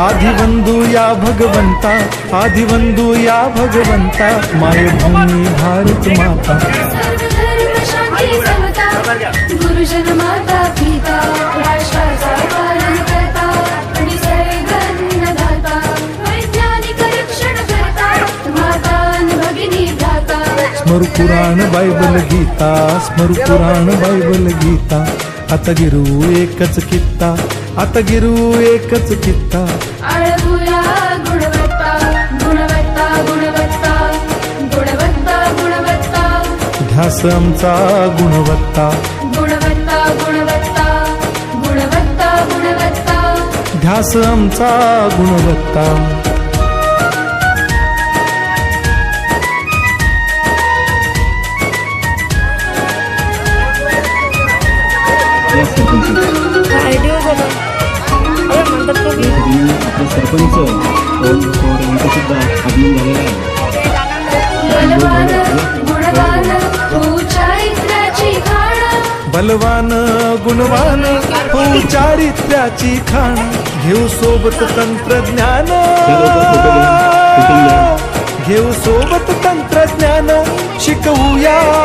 आदिवंदू या भगवंता आदिवंदू या भगवंता मायभूमी भारत माता। गुरुजन माता पिता स्मरु पुराण बायबल गीता स्मरु पुराण बायबल गीता आता गिरू एकच कित्ता आता गिरू एकच कित्ता अळगुया गुणवत्ता गुणवत्ता गुणवत्ता गुणवत्ता गुणवत्ता. ध्यास आमचा गुणवत्ता. गुणवत्ता गुणवत्ता गुणवत्ता गुणवत्ता. ध्यास आमचा गुणवत्ता. आपले सरपंच पवन आगमन झालेलं आहे बलवान गुणवान हो चारित्र्याची खाण. घेऊ सोबत तंत्रज्ञान. घेऊ सोबत तंत्रज्ञान. शिकवूया.